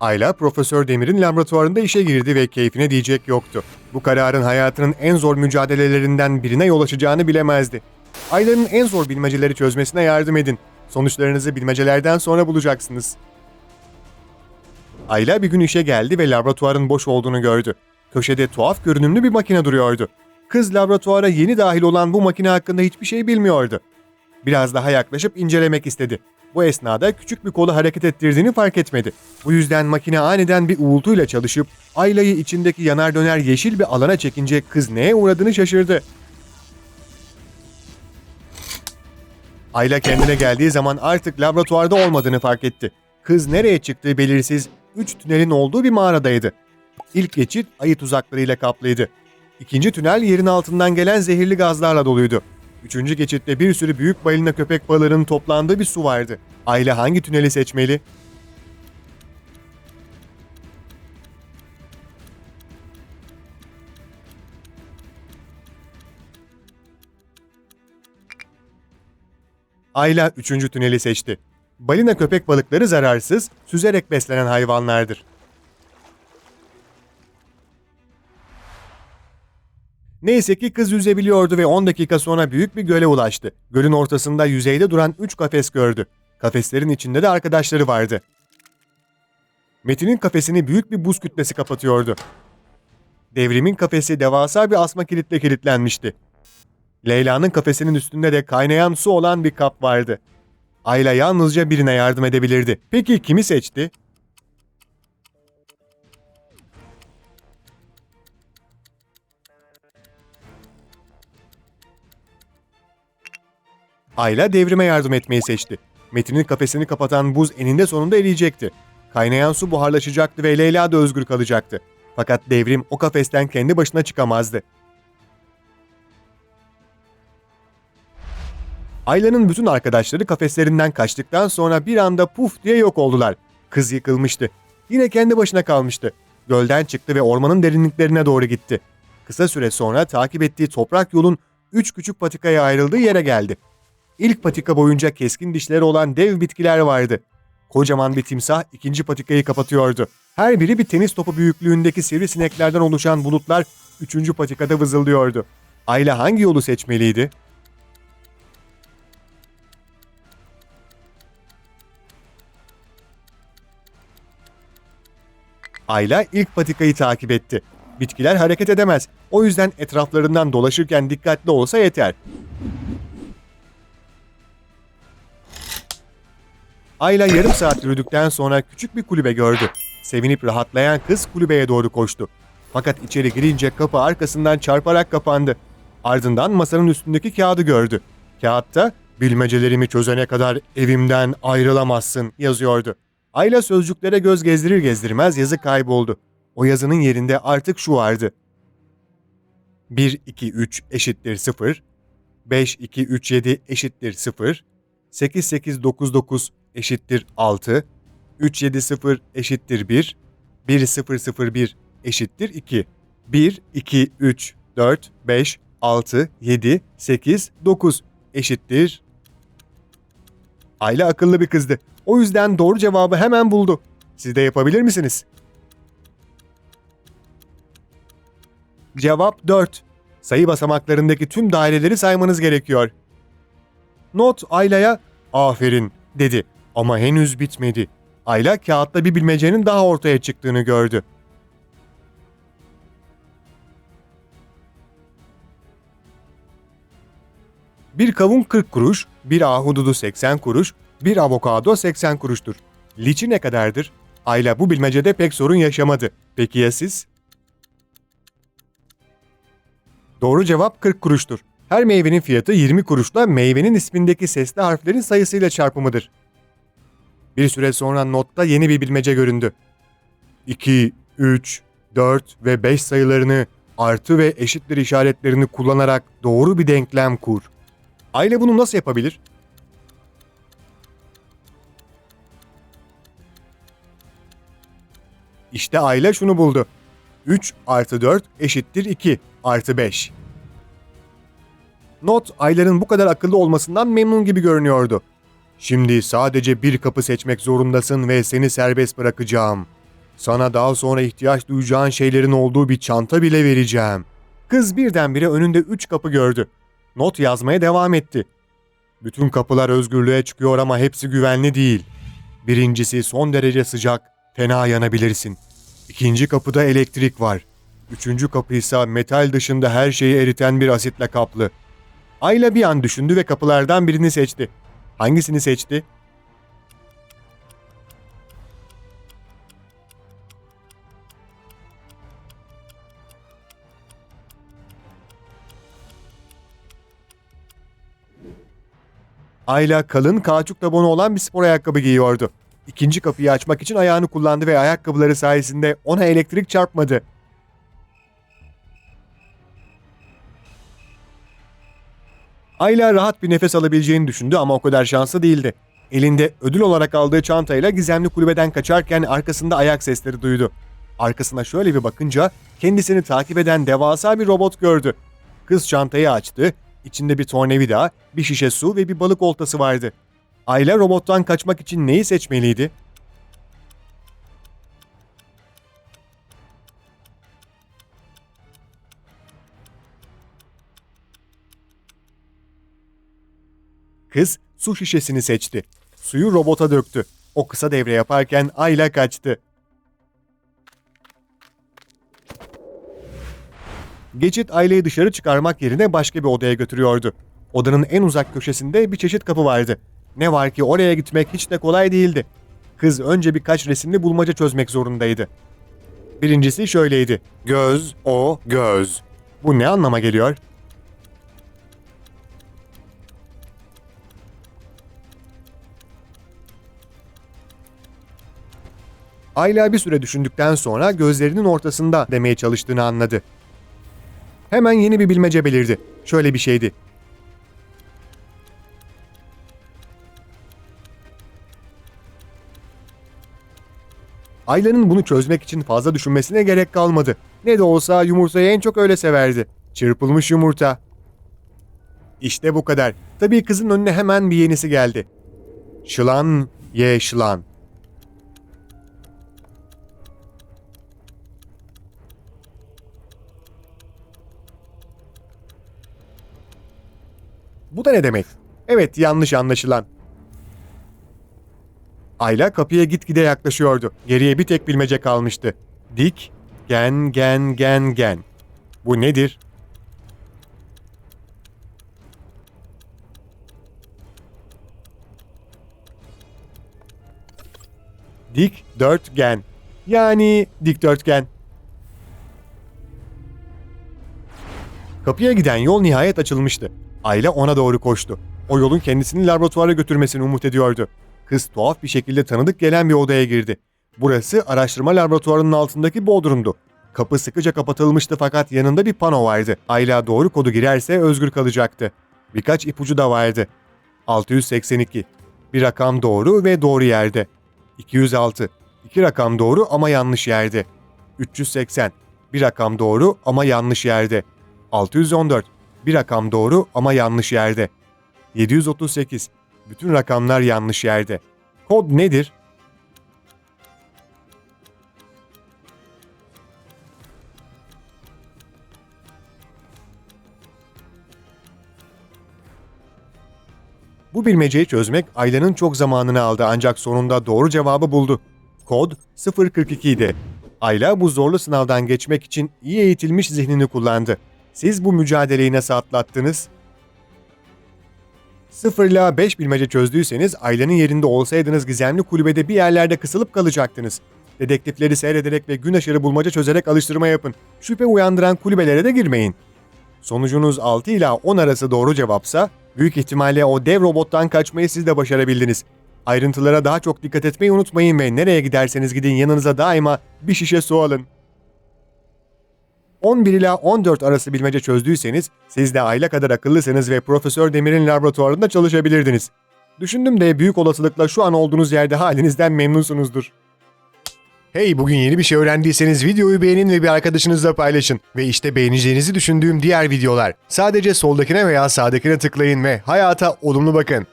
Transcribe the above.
Ayla, Profesör Demir'in laboratuvarında işe girdi ve keyfine diyecek yoktu. Bu kararın hayatının en zor mücadelelerinden birine yol açacağını bilemezdi. Ayla'nın en zor bilmeceleri çözmesine yardım edin. Sonuçlarınızı bilmecelerden sonra bulacaksınız. Ayla bir gün işe geldi ve laboratuvarın boş olduğunu gördü. Köşede tuhaf görünümlü bir makine duruyordu. Kız laboratuvara yeni dahil olan bu makine hakkında hiçbir şey bilmiyordu. Biraz daha yaklaşıp incelemek istedi. Bu esnada küçük bir kolu hareket ettirdiğini fark etmedi. Bu yüzden makine aniden bir uğultuyla çalışıp Ayla'yı içindeki yanar döner yeşil bir alana çekince kız neye uğradığını şaşırdı. Ayla kendine geldiği zaman artık laboratuvarda olmadığını fark etti. Kız nereye çıktığı belirsiz, üç tünelin olduğu bir mağaradaydı. İlk geçit ayı tuzaklarıyla kaplıydı. İkinci tünel yerin altından gelen zehirli gazlarla doluydu. Üçüncü geçitte bir sürü büyük balina köpek balığının toplandığı bir su vardı. Ayla hangi tüneli seçmeli? Ayla üçüncü tüneli seçti. Balina köpek balıkları zararsız, süzerek beslenen hayvanlardır. Neyse ki kız yüzebiliyordu ve 10 dakika sonra büyük bir göle ulaştı. Gölün ortasında yüzeyde duran 3 kafes gördü. Kafeslerin içinde de arkadaşları vardı. Metin'in kafesini büyük bir buz kütlesi kapatıyordu. Devrim'in kafesi devasa bir asma kilitle kilitlenmişti. Leyla'nın kafesinin üstünde de kaynayan su olan bir kap vardı. Ayla yalnızca birine yardım edebilirdi. Peki kimi seçti? Ayla devrime yardım etmeyi seçti. Metin'in kafesini kapatan buz eninde sonunda eriyecekti. Kaynayan su buharlaşacaktı ve Leyla da özgür kalacaktı. Fakat devrim o kafesten kendi başına çıkamazdı. Ayla'nın bütün arkadaşları kafeslerinden kaçtıktan sonra bir anda puf diye yok oldular. Kız yıkılmıştı. Yine kendi başına kalmıştı. Gölden çıktı ve ormanın derinliklerine doğru gitti. Kısa süre sonra takip ettiği toprak yolun üç küçük patikaya ayrıldığı yere geldi. İlk patika boyunca keskin dişleri olan dev bitkiler vardı. Kocaman bir timsah ikinci patikayı kapatıyordu. Her biri bir tenis topu büyüklüğündeki sivrisineklerden oluşan bulutlar üçüncü patikada vızıldıyordu. Ayla hangi yolu seçmeliydi? Ayla ilk patikayı takip etti. Bitkiler hareket edemez. O yüzden etraflarından dolaşırken dikkatli olsa yeter. Ayla yarım saat yürüdükten sonra küçük bir kulübe gördü. Sevinip rahatlayan kız kulübeye doğru koştu. Fakat içeri girince kapı arkasından çarparak kapandı. Ardından masanın üstündeki kağıdı gördü. Kağıtta bilmecelerimi çözene kadar evimden ayrılamazsın yazıyordu. Ayla sözcüklere göz gezdirir gezdirmez yazı kayboldu. O yazının yerinde artık şu vardı. 1, 2, 3 eşittir 0, 5, 2, 3, 7 eşittir 0, 8, 8, 9, 9 eşittir 6, 3, 7, 0 eşittir 1, 1, 0, 0, 1 eşittir 2, 1, 2, 3, 4, 5, 6, 7, 8, 9 eşittir. Ayla akıllı bir kızdı. O yüzden doğru cevabı hemen buldu. Siz de yapabilir misiniz? Cevap 4. Sayı basamaklarındaki tüm daireleri saymanız gerekiyor. Not Ayla'ya aferin dedi ama henüz bitmedi. Ayla kağıtta bir bilmecenin daha ortaya çıktığını gördü. Bir kavun 40 kuruş, bir ahududu 80 kuruş, bir avokado 80 kuruştur. Liçi ne kadardır? Ayla bu bilmecede pek sorun yaşamadı. Peki ya siz? Doğru cevap 40 kuruştur. Her meyvenin fiyatı 20 kuruşla meyvenin ismindeki sesli harflerin sayısıyla çarpımıdır. Bir süre sonra notta yeni bir bilmece göründü. 2, 3, 4 ve 5 sayılarını artı ve eşittir işaretlerini kullanarak doğru bir denklem kur. Aile bunu nasıl yapabilir? İşte aile şunu buldu. 3 artı 4 eşittir 2 artı 5. Not Aylar'ın bu kadar akıllı olmasından memnun gibi görünüyordu. Şimdi sadece bir kapı seçmek zorundasın ve seni serbest bırakacağım. Sana daha sonra ihtiyaç duyacağın şeylerin olduğu bir çanta bile vereceğim. Kız birdenbire önünde üç kapı gördü. Not yazmaya devam etti. Bütün kapılar özgürlüğe çıkıyor ama hepsi güvenli değil. Birincisi son derece sıcak, fena yanabilirsin. İkinci kapıda elektrik var. Üçüncü kapı ise metal dışında her şeyi eriten bir asitle kaplı. Ayla bir an düşündü ve kapılardan birini seçti. Hangisini seçti? Ayla kalın kauçuk tabonu olan bir spor ayakkabı giyiyordu. İkinci kapıyı açmak için ayağını kullandı ve ayakkabıları sayesinde ona elektrik çarpmadı. Ayla rahat bir nefes alabileceğini düşündü ama o kadar şanslı değildi. Elinde ödül olarak aldığı çantayla gizemli kulübeden kaçarken arkasında ayak sesleri duydu. Arkasına şöyle bir bakınca kendisini takip eden devasa bir robot gördü. Kız çantayı açtı, içinde bir tornavida, bir şişe su ve bir balık oltası vardı. Ayla robottan kaçmak için neyi seçmeliydi? Kız su şişesini seçti. Suyu robota döktü. O kısa devre yaparken Ayla kaçtı. Geçit Ayla'yı dışarı çıkarmak yerine başka bir odaya götürüyordu. Odanın en uzak köşesinde bir çeşit kapı vardı. Ne var ki oraya gitmek hiç de kolay değildi. Kız önce birkaç resimli bulmaca çözmek zorundaydı. Birincisi şöyleydi. Göz, o, göz. Bu ne anlama geliyor? Ayla bir süre düşündükten sonra gözlerinin ortasında demeye çalıştığını anladı. Hemen yeni bir bilmece belirdi. Şöyle bir şeydi. Ayla'nın bunu çözmek için fazla düşünmesine gerek kalmadı. Ne de olsa yumurtayı en çok öyle severdi. Çırpılmış yumurta. İşte bu kadar. Tabii kızın önüne hemen bir yenisi geldi. Şılan, ye şılan. Ne demek? Evet yanlış anlaşılan. Ayla kapıya gitgide yaklaşıyordu. Geriye bir tek bilmece kalmıştı. Dik, gen, gen, gen, gen. Bu nedir? Dik, dörtgen. Yani dikdörtgen. Kapıya giden yol nihayet açılmıştı. Ayla ona doğru koştu. O yolun kendisini laboratuvara götürmesini umut ediyordu. Kız tuhaf bir şekilde tanıdık gelen bir odaya girdi. Burası araştırma laboratuvarının altındaki bodrumdu. Kapı sıkıca kapatılmıştı fakat yanında bir pano vardı. Ayla doğru kodu girerse özgür kalacaktı. Birkaç ipucu da vardı. 682. Bir rakam doğru ve doğru yerde. 206. İki rakam doğru ama yanlış yerde. 380. Bir rakam doğru ama yanlış yerde. 614. Bir rakam doğru ama yanlış yerde. 738. Bütün rakamlar yanlış yerde. Kod nedir? Bu bilmeceyi çözmek Ayla'nın çok zamanını aldı ancak sonunda doğru cevabı buldu. Kod 042 idi. Ayla bu zorlu sınavdan geçmek için iyi eğitilmiş zihnini kullandı. Siz bu mücadeleyi nasıl atlattınız? 0 ila 5 bilmece çözdüyseniz Ayla'nın yerinde olsaydınız gizemli kulübede bir yerlerde kısılıp kalacaktınız. Dedektifleri seyrederek ve gün aşırı bulmaca çözerek alıştırma yapın. Şüphe uyandıran kulübelere de girmeyin. Sonucunuz 6 ila 10 arası doğru cevapsa büyük ihtimalle o dev robottan kaçmayı siz de başarabildiniz. Ayrıntılara daha çok dikkat etmeyi unutmayın ve nereye giderseniz gidin yanınıza daima bir şişe su alın. 11 ila 14 arası bilmece çözdüyseniz siz de aile kadar akıllısınız ve Profesör Demir'in laboratuvarında çalışabilirdiniz. Düşündüm de büyük olasılıkla şu an olduğunuz yerde halinizden memnunsunuzdur. Hey bugün yeni bir şey öğrendiyseniz videoyu beğenin ve bir arkadaşınızla paylaşın. Ve işte beğeneceğinizi düşündüğüm diğer videolar. Sadece soldakine veya sağdakine tıklayın ve hayata olumlu bakın.